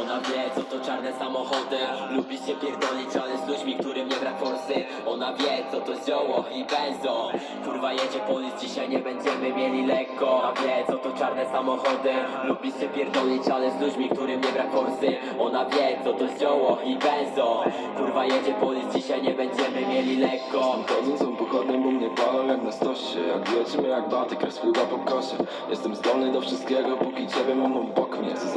Ona wie co to czarne samochody. Lubi się pierdolić, ale z ludźmi, którym nie brak forsy. Ona wie co to zioło i benzo. Kurwa jedzie polis, dzisiaj nie będziemy mieli lekko. Ona wie co to czarne samochody. Lubi się pierdolić, ale z ludźmi, którym nie brak forsy. Ona wie co to zioło i benzo. Kurwa jedzie polis, dzisiaj nie będziemy mieli lekko. Chodzą są pochodnie, bo mnie palą jak na stosie. Jak wiecie mnie jak baty, krew spływa po kosie. Jestem zdolny do wszystkiego, póki ciebie mam obok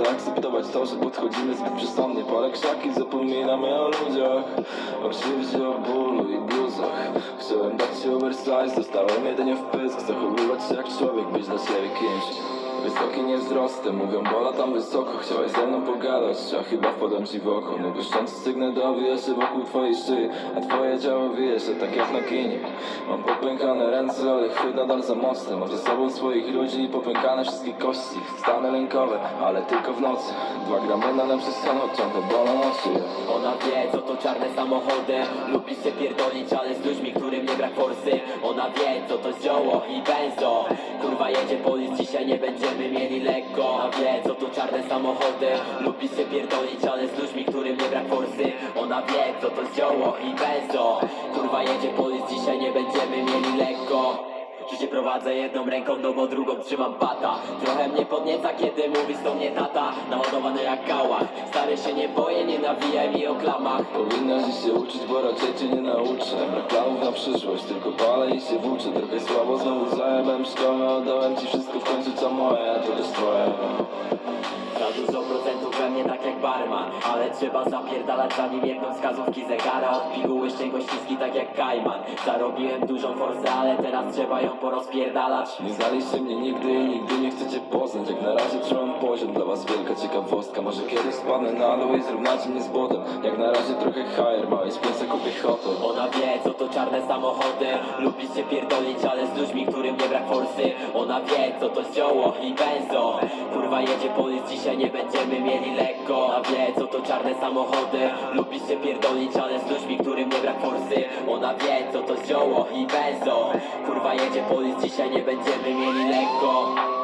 zaakceptować to, że podchodzimy zbyt przystąpnie Palę krzaki, zapominamy o ludziach O o bólu i bluzach Chciałem dać ci oversize, dostałem jedynie w pysk. Zachowywać się jak człowiek, być dla siebie kimś Wysoki nie wzrostem, mówią bola tam wysoko Chciałeś ze mną pogadać, a chyba wpadłem ci w oko. No błyszczący sygnał dowija się wokół twojej szyi A twoje ciało wije się tak jak na kinie. Mam popękane ręce, ale chwyt nadal za mocny Mam ze sobą swoich ludzi i popękane wszystkie kości. Stany lękowe, ale tylko w nocy. Dwa gramy na nam przez ciągle bolą oczy Ona wie co to czarne samochody. Lubi się pierdolić, ale z ludźmi, którym nie brak forsy. Ona wie co to zioło i benzo Kurwa jedzie polis, dzisiaj nie będziemy mieli lekko. Ona wie co to czarne samochody? Lubi się pierdolić, ale z ludźmi, którym nie brak forsy. Ona wie co to zioło i benzo. Kurwa jedzie polis, dzisiaj nie będziemy mieli lekko. Życie prowadzę jedną ręką, no bo drugą trzymam bata. Trochę mnie podnieca, kiedy mówisz do mnie tata. Naładowany jak kałach. Stary się nie boję, nie nawijaj mi o klamach. Powinnaś się uczyć, bo raczej cię nie nauczę. Brak na przyszłość, tylko palę i się włóczę. Trochę słabo znowu zajebałem szkołę Oddałem ci wszystko w końcu co moje, to też twoje Za dużo procentów we mnie tak jak barman Ale trzeba zapierdalać zanim jedną wskazówki zegara Od piguły ścięgo ściski tak jak kajman. Zarobiłem dużą forsę, ale teraz trzeba ją porozpierdalać. Nie znaliście mnie nigdy i nigdy nie chcecie poziom, dla was wielka ciekawostka. Może kiedyś spadnę na dół i zrównacie mnie z błotem Jak na razie trochę higher, małej spięce kupię hotel. Ona wie co to czarne samochody. Lubi się pierdolić, ale z ludźmi, którym nie brak forsy. Ona wie co to zioło i benzo. Kurwa jedzie polis, dzisiaj nie będziemy mieli lekko. Ona wie co to czarne samochody. Lubi się pierdolić, ale z ludźmi, którym nie brak forsy. Ona wie co to zioło i benzo. Kurwa jedzie polis, dzisiaj nie będziemy mieli lekko